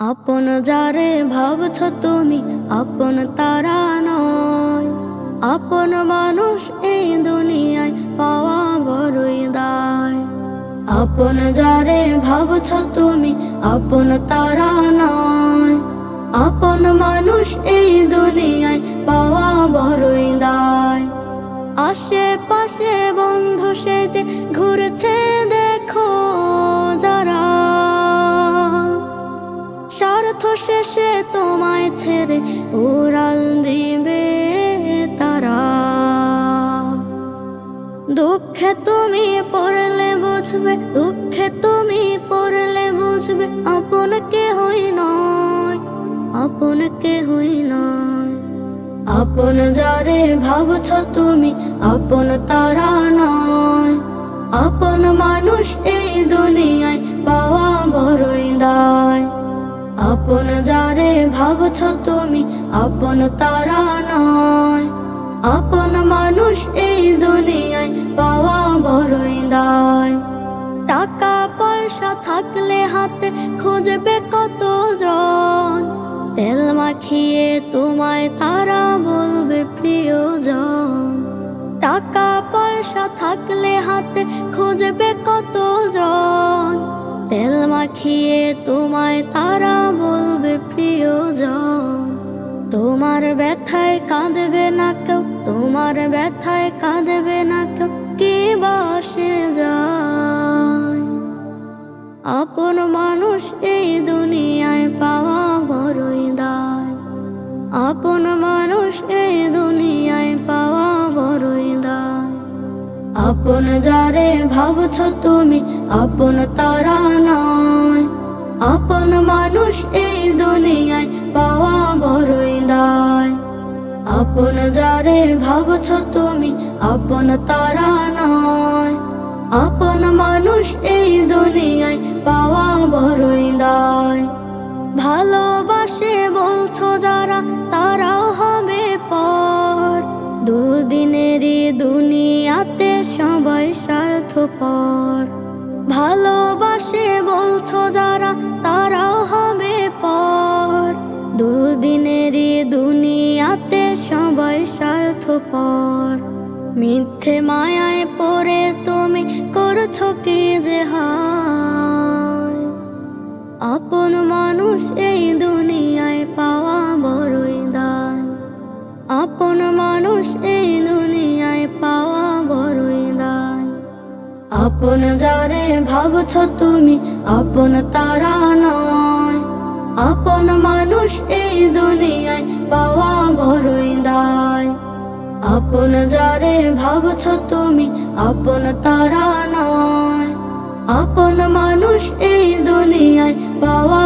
আপন যারে ভাবছ তুমি আপন তারা নয়। আপন মানুষ এই দুনিয়ায় পাওয়া বড়ই দায়। আপন যারে ভাবছ তুমি আপন তারা নয়। আপন মানুষ এই দুনিয়ায় পাওয়া বড়ই দায়। আশেপাশে বন্ধু সেজে ঘুরছে দেখো শেষে তোমায় ছেড়ে উড়াল দিবে তারা। দুঃখে তুমি পড়লে বুঝবে, দুঃখে তুমি পড়লে বুঝবে, আপন হই নয়, আপন হই নয়। আপন যারে ভাবছ তুমি, আপন তারা নয়। আপন মানুষ এই দুনিয়ায় আপন যারে ভাবছ তুমি, আপন তারা নয়। আপন মানুষ এই দুনিয়ায় পাওয়া বড়ই দায়। টাকা পয়সা থাকলে হাতে খুঁজবে কত জন তেল মাখিয়ে তোমায় তারা বলবে প্রিয়জন। টাকা পয়সা থাকলে হাতে খুঁজবে কত জন মাখিয়ে তোমায় তারা বলবে, প্রিয়জন, তোমার ব্যথায় কাঁদবে না কেউ, তোমার ব্যথায় কাঁদবে না কেউ, কে বাসে আপন যারে ভাবছ তুমি, আপন তারা নয়। আপন মানুষ এই দুনিয়ায় পাওয়া বড়ই দায়। আপন যারে ভাবছ তুমি, আপন তারা নয়। আপন মানুষ এই দুনিয়ায় পাওয়া বড়ই দায়। ভালোবাসে সবাই স্বার্থপর। ভালোবাসে বলছো যারা, তারাও হবে পর। দুদিনেরই দুনিয়াতে সবাই স্বার্থপর। মিথ্যে মায়ায় পরে তুমি, করছ কি যে হায় আপন যারে ভাবছ তুমি, আপন তারা নয়। আপন মানুষ এই দুনিয়ায় পাওয়া বড়ই দায়। আপন যারে ভাবছ তুমি, আপন তারা নয়। আপন মানুষ এই দুনিয়ায় পাওয়া